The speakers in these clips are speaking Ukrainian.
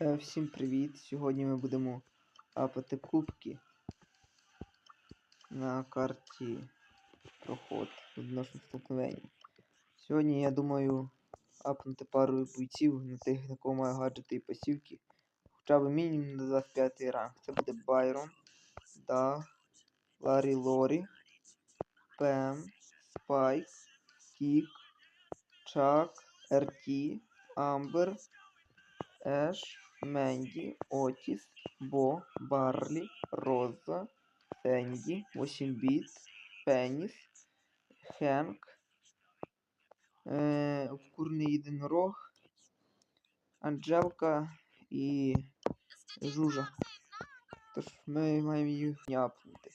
Е, Всім привіт! Сьогодні ми будемо апати кубки на карті проход відносно столкновення. Сьогодні я думаю апнути пару бойців на тих, на кого маю гаджети і пасівки. Хоча б мінімум на 25 ранг. Це буде Байрон, Да, Ларі Лорі, Пем, Спайк, Кік, Чак, РТ, Амбер, Еш, Менді, Отіс, Бо, Барлі, Роза, Сенді, 8 біт, Пеніс, Хенк, е, Обкурний єдинорог, Анджелка і Жужа. Тож ми маємо їх няпнути.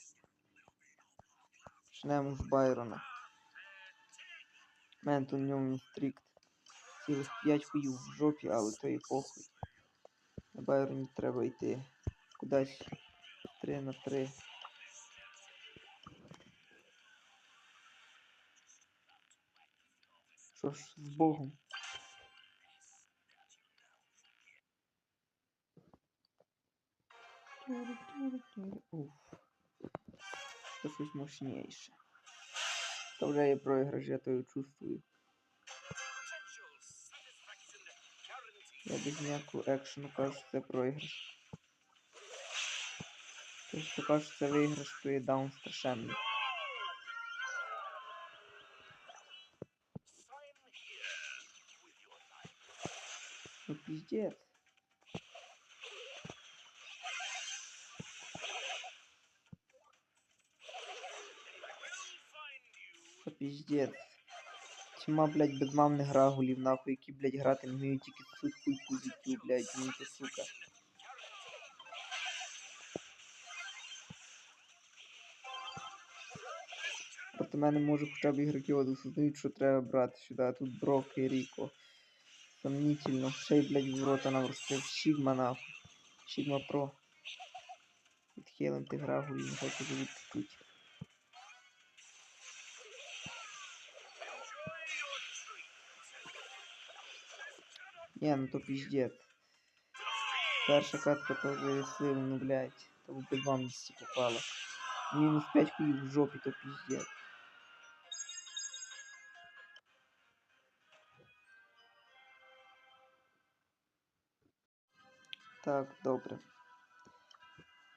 Почнемо з Байрона. Мен тут в ньому стрікт. Цілих 5 хуїв в жопі, але то і похуй. На Байроні треба йти кудись 3 на 3. Що ж, з Богом. Уф. Це щось мощніше. Та вже є проіграш, я то чувствую. Я без ніякого екшену кажу, що це проіграш. Тобто, що кажу, що це виграш, то є даун страшенний. Ну пиздец. Це пиздец. Тьма, блядь, безмамних грагулів, нахуй, які, блядь, грати не вміють тільки суть хуйку життю, блядь, ну то сука. Проти мене може хоча б ігроки Одесу знають, що треба брати сюди, тут Брок і Ріко. Сомнительно. Ще й, блядь, в рота нам розкрив Сігма, нахуй. Сігма Про. Відхилим тих грагулів, нехай поживуть чуть. Не, ну то пиздец. Перша катка тоже слив, ну блядь. То в безвамності попала. Мінус 5 хуїв в жопі, то пиздец. Так, добре.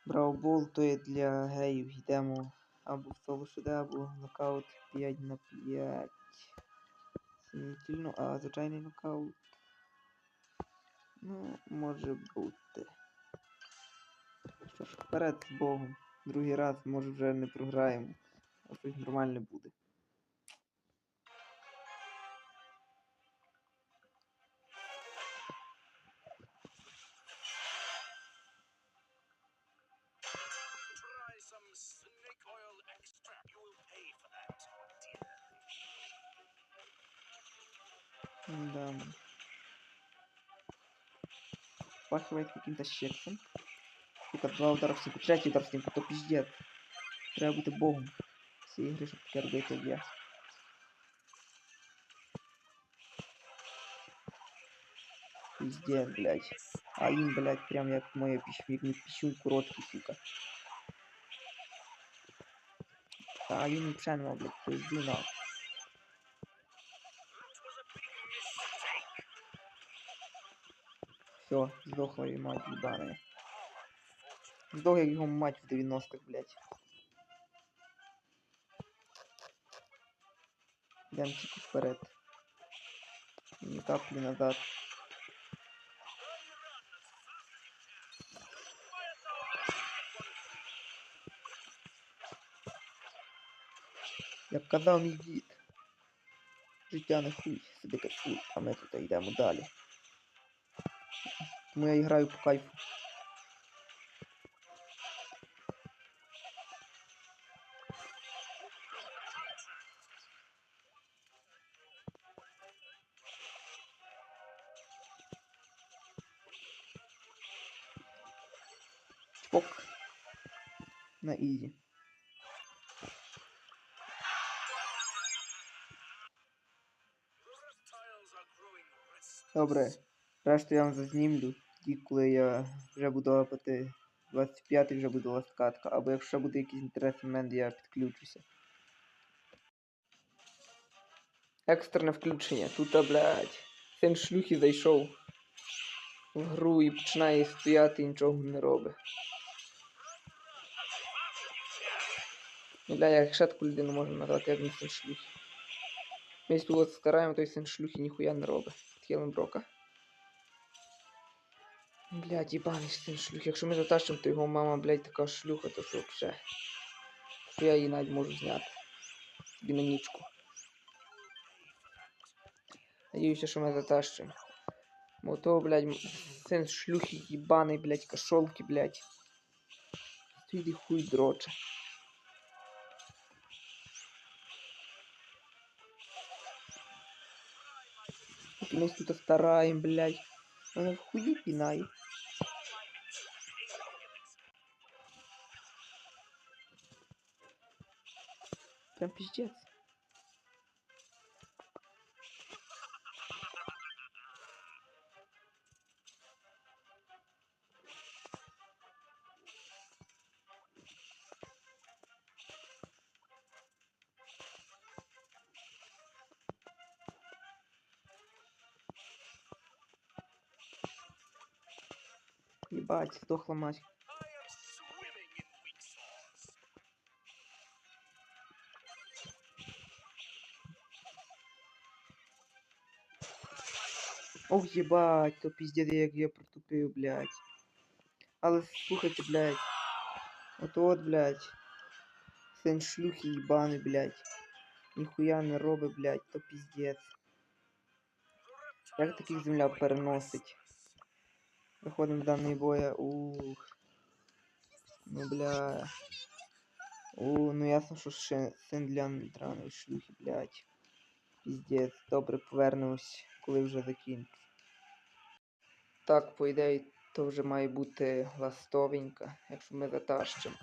Браубол то є для геїв. Йдемо або в соло ШД, або нокаут 5 на 5. Сумнітельно, а звичайний нокаут. Ну, може бути. Що ж, вперед з Богом. Другий раз, може вже не програємо, а щось нормальне буде. Try Пахивает каким-то щексом. Сука, два удара в стінку, третій удар в стінку, то піздец. Треба бути богом. Всі ігри, щоб таке робити я. Пиздец, блядь. А їм, блядь, прям як моє піщу, як мій короткий, сука. А взагалі нема, блядь, пизду нахуй. Все, сдохла и мать ебаная. Сдох як його мать в 90-х, блядь. Йдем тільки вперед. Ні каплі назад. Як казав мій дід. Життя не хуй, сиди кайфуй, а ми тут йдемо далі. Тому я і граю по кайфу. Чпок. На ізі. Reptiles are growing restless. Добре. Решту я вам зазнімлю. Тоді, коли я вже буду апати 25 вже буде ласткатка, або якщо буде якийсь інтересний момент, я підключуся. Екстрене включення. Тут, блядь, син шлюхи зайшов в гру і починає стояти і нічого не робить. Ну, Бля, як ще таку людину можна назвати, як не син шлюхи. Ми тут от стараємо, той син шлюхи ніхуя не робить. Тхілен брока. Блядь, їбаний син шлюх. Якщо ми затащимо, то його мама, блядь, така шлюха, то що взагалі. Що я її навіть можу зняти. Собі на нічку. Надіюся, що ми затащимо. Бо то, блядь, син шлюхи їбаний, блядь, кошолки, блядь. І хуй дроче. Ми тут стараємо, блядь. Вона в хуї пінає. Прям пиздец. Ебать, сдохла мать. Ох, ебать, то пиздец, як я протупив, блядь. Але слухайте, блядь. От от, блядь. Сын шлюхи ебаный, блядь. Ніхуя не робить, блядь, то пиздец. Як таких земля переносить? Виходимо в даний боя. Ух. Ну бля. У, ну ясно, що ще син для драної шлюхи, блядь. Піздець. Добре, повернемось, коли вже закінчу. Так, по ідеї, то вже має бути ластовенька, якщо ми затащимо.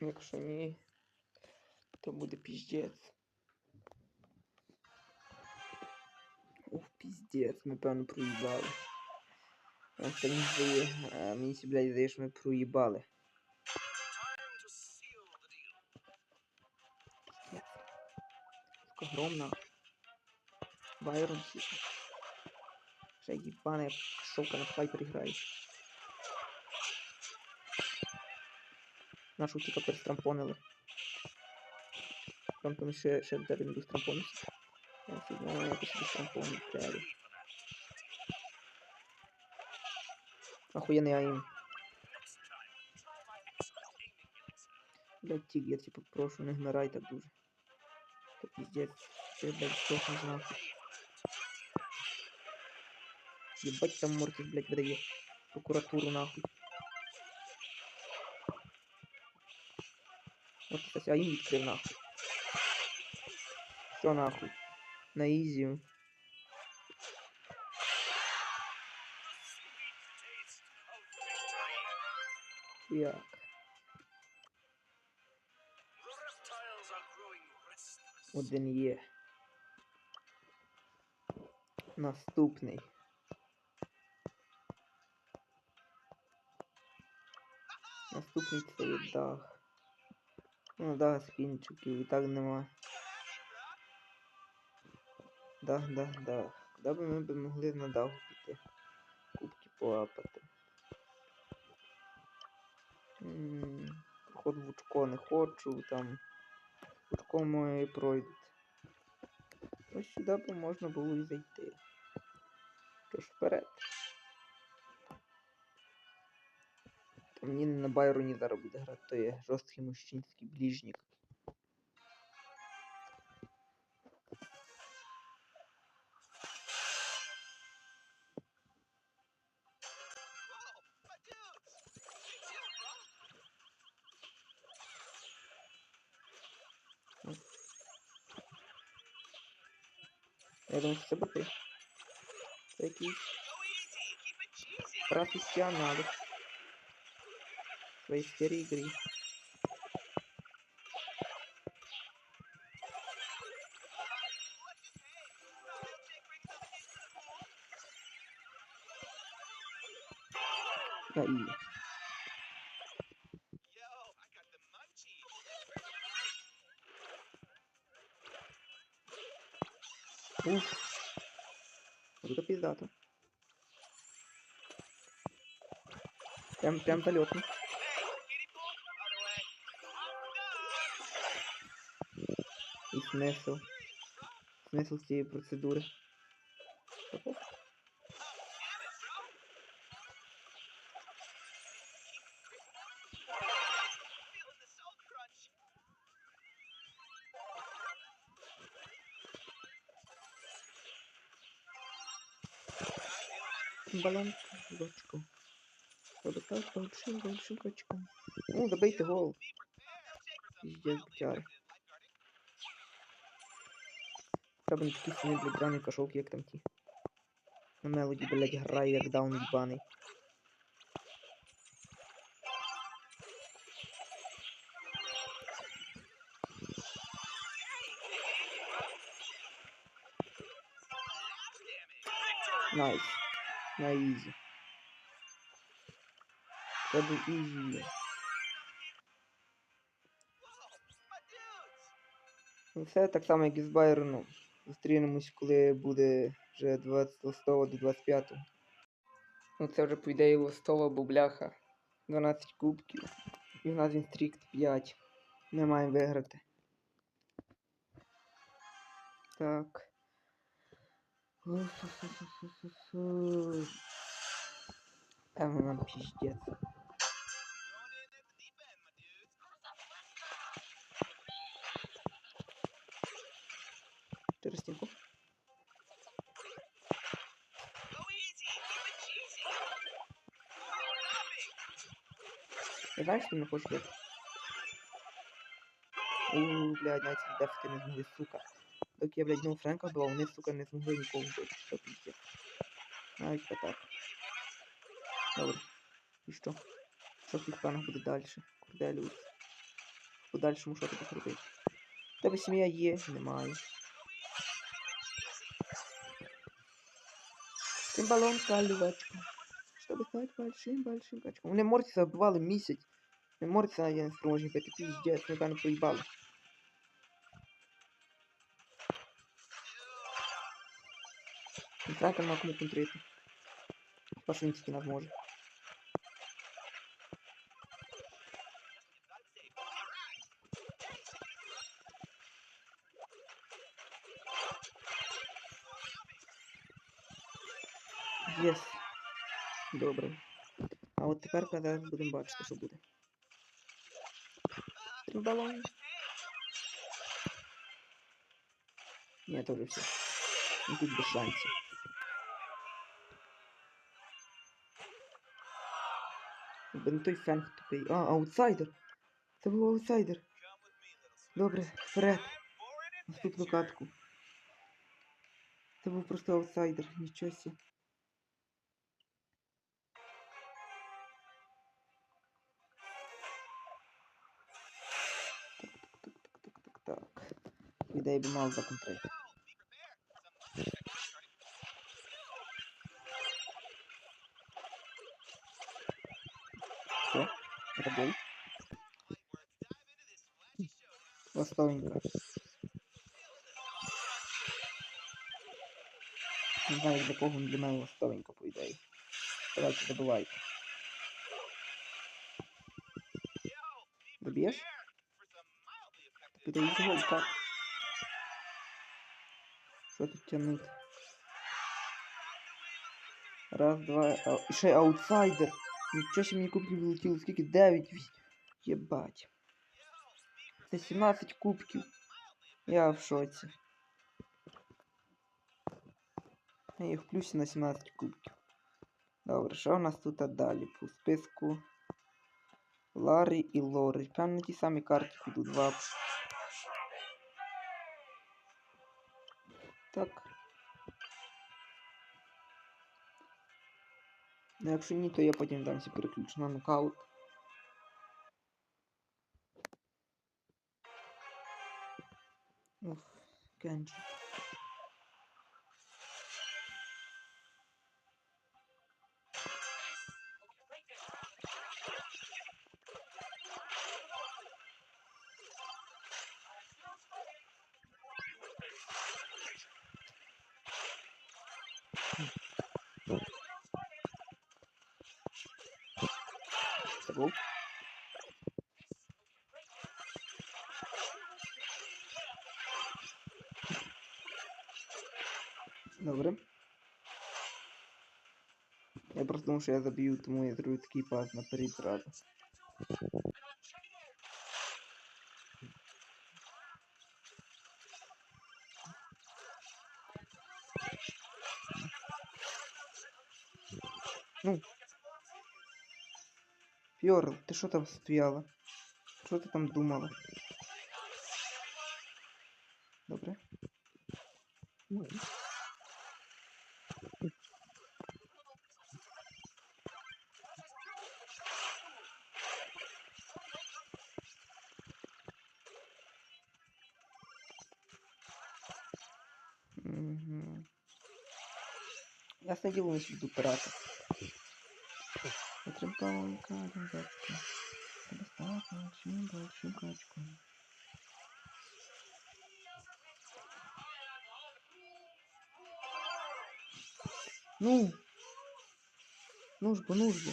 Якщо ні, то буде піздець. Ух, піздець, ми певно проїбали. Ось мені здає, мені блядь, здає, що ми проїбали. Огромна. Байрон сіка. Ще шовка на пайпер грає. Нашу тільки перестрампонили. Там там ще, ще де він був. Я сьогодні якось собі стрампонив треба. Охуєнний аїм. Блядь, тік, я типа прошу, не гнарай так дуже. Це пиздец. Ти, блядь, стохнеш нахуй. Ебать там Мортис, блядь, выдає прокуратуру нахуй. Вот это а им відкрив нахуй. Все нахуй. На victory. Як? Один є. Наступний. Наступний це дах. Ну, дах скінчиків і так нема. Дах, дах, дах. Куди б ми б могли на даху піти? Кубки полапати. Проход в очко не хочу, там очко моє пройдуть. Ось сюди б можна було і зайти. Тож вперед. Мені на Байроні зараз буде грати, то є жорсткий мужчинський ближник. Я думаю, що це боти. Це якийсь. Yo, I got the munchies. Уф. Круто пиздато. Прям, прям залетно. Смисл. Смисл цієї процедури. Опа. Damn it, bro. Feeling the soul crunch. Баланс бочку. Подопав Треба не такі самі, блядь, драні кошовки, як там ті. На мелоді, блядь, грає, як даун їбаний. Найс. На ізі. Це був ізі. Ну, все так само, як і з Байроном. Зустрінемось, коли буде вже 20 листопада до 25. Ну це вже по ідеї листова бубляха. 12 кубків. І в нас він стрікт 5. Ми маємо виграти. Так. Певно нам піздець. Stopping. Я знаю, що ти не хочеш бити. Ууу, блядь, навіть дефти не змогли, сука. Доки я, блядь, знову Френка вбивав, вони, сука, не змогли нікого вбити. Що піздець. Навіть так. Добре. І що? Що в цих планах буде далі? Корделіус. В подальшому що тобі зробити? В Тебе сім'я є, немає. Цим балон калювачка. Щоб стати большим, большим качком. Вони Мортіса вбивали місяць. Ми Мортіса я не спроможні бити. Піздець, ми певно проїбали. І Франка нема кому контрити. Хіба що він тільки нас може. Єс. Добре. А от тепер зараз будемо бачити, що буде. Балон. Ні, то вже все. Ну тут без. Якби не фенг тупий. А, аутсайдер. Це був аутсайдер. Добре, вперед. Наступну катку. Це був просто аутсайдер, нічого Ідея би мав законтрити. Все, это гол. Ластовенько. Не знаю, для кого для мене ластовенько, по ідеї. Давайте, забивайте. Доб'єш? Піде і гол, так. Що тут тягнути? Раз, два, а, ще аутсайдер. Нічого себе мені кубків вилетіло. Скільки? 9, 8. Єбать. Це 17 кубків. Я в шоці. Я їх в плюсі на 17 кубків. Добре, що у нас тут далі? По списку Ларі і Лори. На ті самі карти підуть два. Так. Ну, якщо ні, то я потім дамся переключу на нокаут. Уф, Кенджі. Добре. Я просто думав, що я заб'ю, тому я зроблю такий пас наперед зразу. Ну. Пьорл, ти що там стояла? Що ти там думала? Добре. Ну. Ясне діло, не буду пирати. Потребовалка, ребятки. Достаточно очень большим качком. Ну! Ну ж бо, ну ж бо.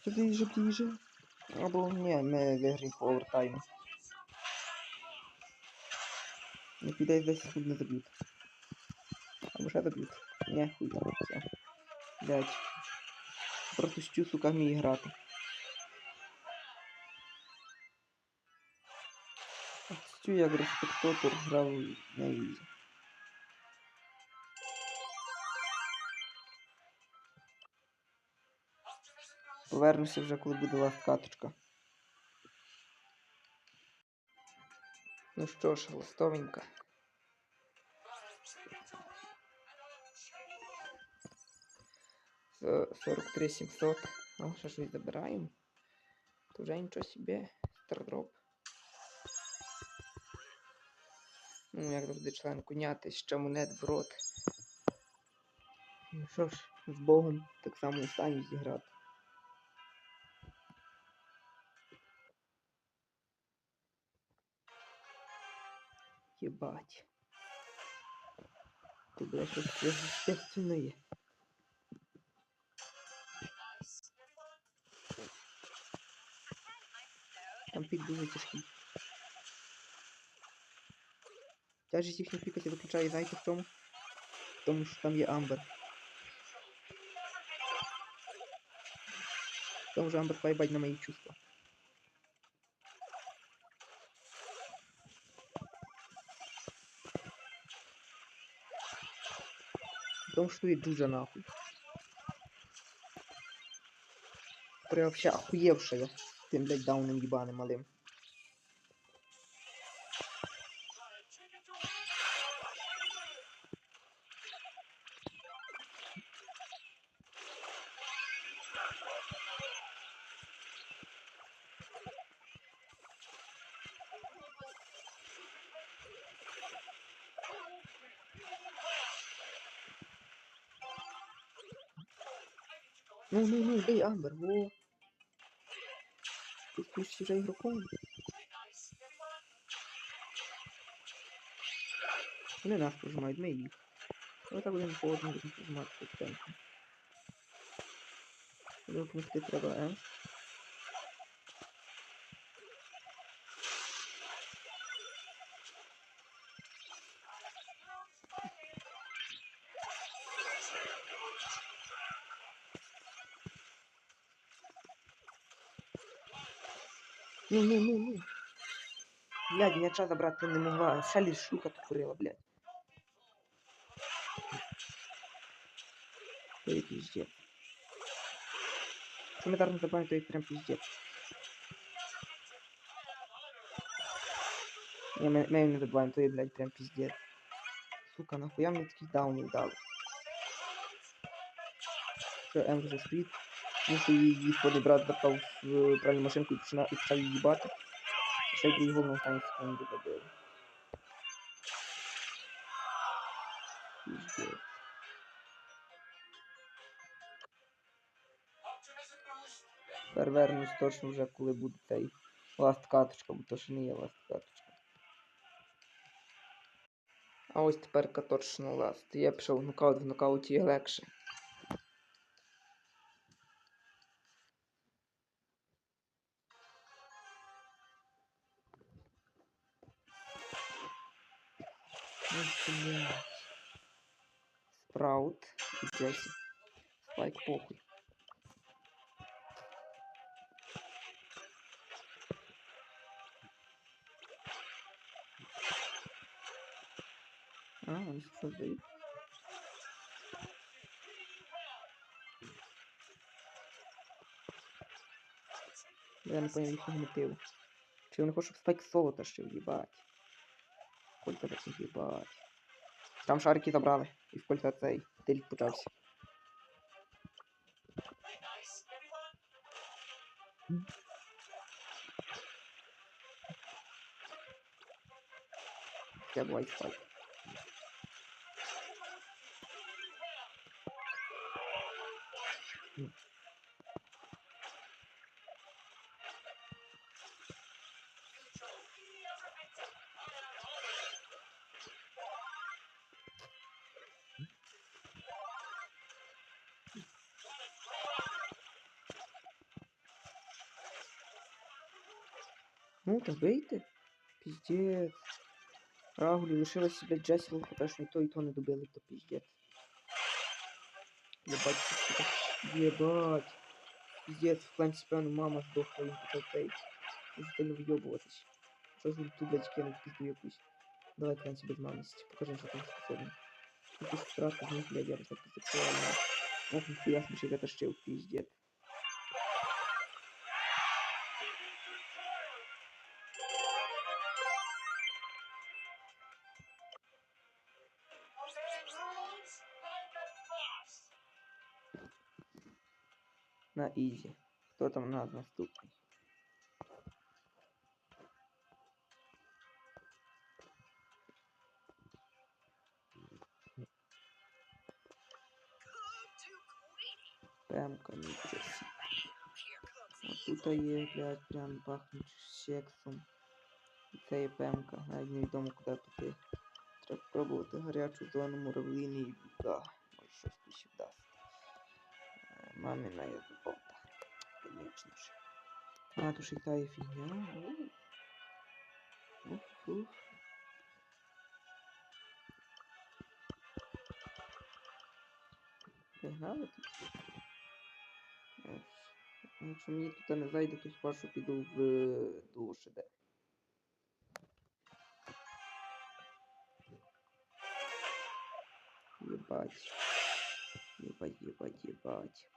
Що ближе, ближе? Або ні, ми виграємо по овертайму. Не піде 10 секунд не заб'ють. Або ще заб'ють. Ні, хуй там, все. Блять. Просто щу, сука, вміє грати. Стю як респектатор грав на ізі. Повернуся вже, коли буде ласт каточка. Ну що ж, ластовенька. 43 700. О, ще щось забираємо. То вже нічого собі. Стардроп. Ну, як завжди член коняти, ще монет в рот. Ну що ж, з Богом так само останній зіграти. Єбать. Тут буде щось сверхъестественное. Там пік дуже тяжкий. Тяжість їхніх пікатів виключає, знаєте в чому? В тому, що там є Амбер. В тому же Амбер поебать на мої чувства. В том, что и Джуджа нахуй. Прям вообще охуевшая. Siktim Black Down'um gibi anım alayım. No, no, no, they amber. Whoa. Ну, бей, Амбер, во. Ты включишь уже игроком? Вони нас прожимають, ми їх. Ось так будемо по одному будемо прожимати потихеньку. Допомогти треба М. Ну, ну, ну, ну. Блядь, м'яча забрати не могла. Шалі шлюха тупорила, блядь. То є піздець. Що ми не забуваємо, то є прям піздець. Ні, ми, не забуваємо, то є, блядь, прям піздець. Сука, нахуя мені такий даунів дали? Що М вже стоїть. Мушу її сходи брат в е, машинку і почав її їбати. Ще й гол на останній секунді добили. Тепер вернусь точно вже, коли буде цей ласт каточка, бо то ще не є ласт каточка. А ось тепер точно ласт. Я пішов в нокаут, в нокауті є легше. Джесси. Спайк похуй. А, они что дают? Я не понял їхнього мотиву. Чи вони хочуть, щоб спайк соло тащив, їбать. Кольта так їбать. Там шарики забрали. І в кольта цей тильт почався. Я бувай спайк. Ну, та вийти. Піздець. Рагулі лишилося, блядь, Джесіл, що і то, і то не добили, то піздець. Таке? Єбать. Піздець, в кланці, певно, мама здохла, він почав цей. Сильно вйобуватись. Що ж тут, блядь, кинув пізду якусь. Давай кланці без мамості, покажи, що там способно. Якусь втрату, ну, блядь, я сексуально. Ох, ніхуя собі ще затащив, піздець. На ізі. Хто там у нас наступний? Пемка, нічого. А тут є, блядь, прям пахнуть сексом. І це є пемка, навіть невідомо куди піти. Треба пробувати гарячу зону муравліни і да, може щось тут ще. Е, Мамина є робота. Конечно же. А, тут ще й та є фігня. Ух, ух, ух. Погнали тут. Е, Якщо мені тут не зайде, то хіба Ебать. Ебать, ебать, ебать.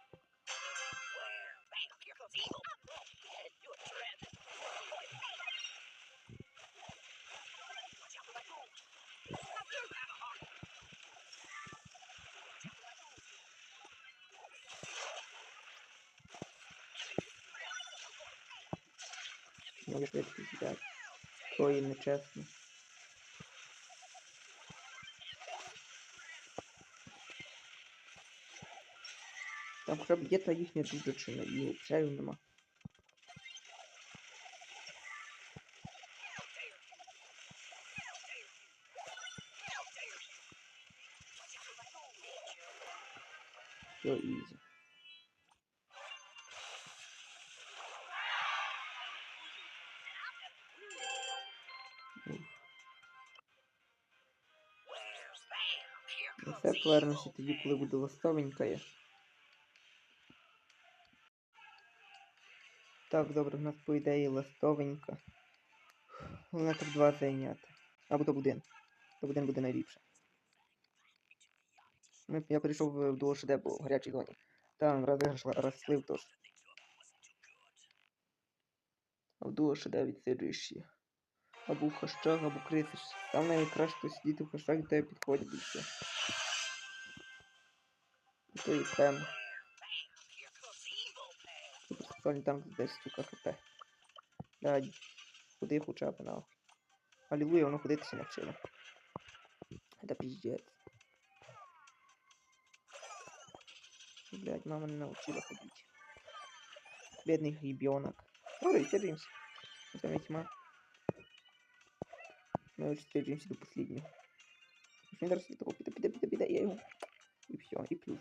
Може швидко з'їдати. То і нечесно. Там хоча б є та їхня дудочина, і взагалі нема. Все ізі. Ну, Все повернемося тоді, коли буде ластовенька є. Так, добре, в нас по ідеї ластовенька. Головне так два зайняти. Або то один. То один буде найліпше. Ну, я перейшов в дуо ШД, бо в гарячій зоні. Там розіграш розслив тож. А в дуо ШД відсиджуєш ще. Або в хащах, або крисиш. Там найкраще сидіти в хащах, де підходять все. І то і пем. Що не там десь сука хп. Давай, ходи хоча б на. Алілуя, воно ходитися навчило. Це піздець. Блять, мама не научила ходить. Бедный ребенок. Ну Ой, держимся. Это я тьма. Мы уже держимся до последнего. Мне даже такого пида-пида-пида-пида, я его. И все, и плюс.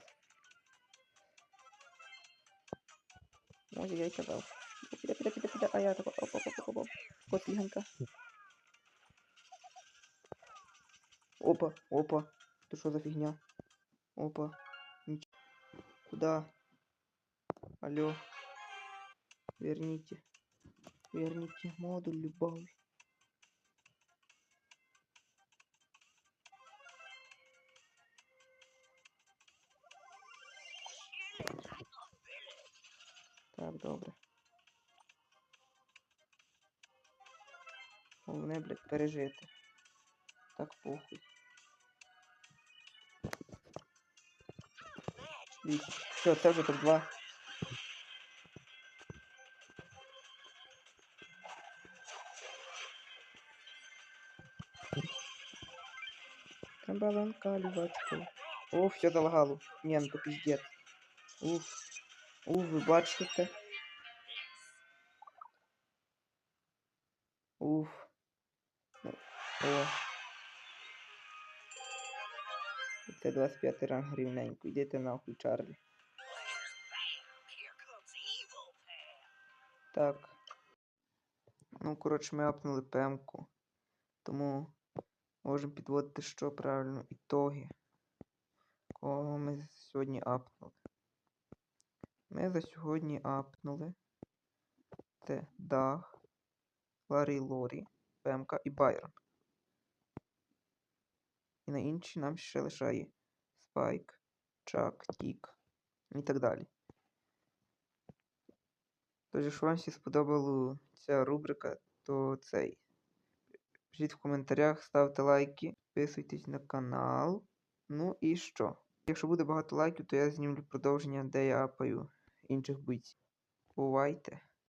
Може, я й казав. Піде, піде, піде, піде, а я тако, оп, оп, оп, оп, оп. Кот лігенька. Опа, опа. Ты что за фигня? Опа. Нич... Куда? Алло. Верните. Верните модуль любовь. Так, добре. Головне, блядь, пережити. Так похуй. Все, це вже топ-2. Баланка, любачка. О, все залагало. Ні, ну то піздець. Уф. Уф, ви бачите? Уф. О. Це 25 ранг рівненько. Йдете нахуй, Чарлі. Так. Ну, коротше, ми апнули пемку. Тому можемо підводити, що правильно ітоги. Кого ми сьогодні апнули. Ми за сьогодні апнули. Це Дах, Ларі Лорі, Пемка і Байрон. І на інші нам ще лишає Спайк, Чак, Тік і так далі. Тож, якщо вам всі сподобала ця рубрика, то цей. Пишіть в коментарях, ставте лайки, підписуйтесь на канал. Ну і що? Якщо буде багато лайків, то я знімлю продовження, де я апаю інших бійців. Бувайте!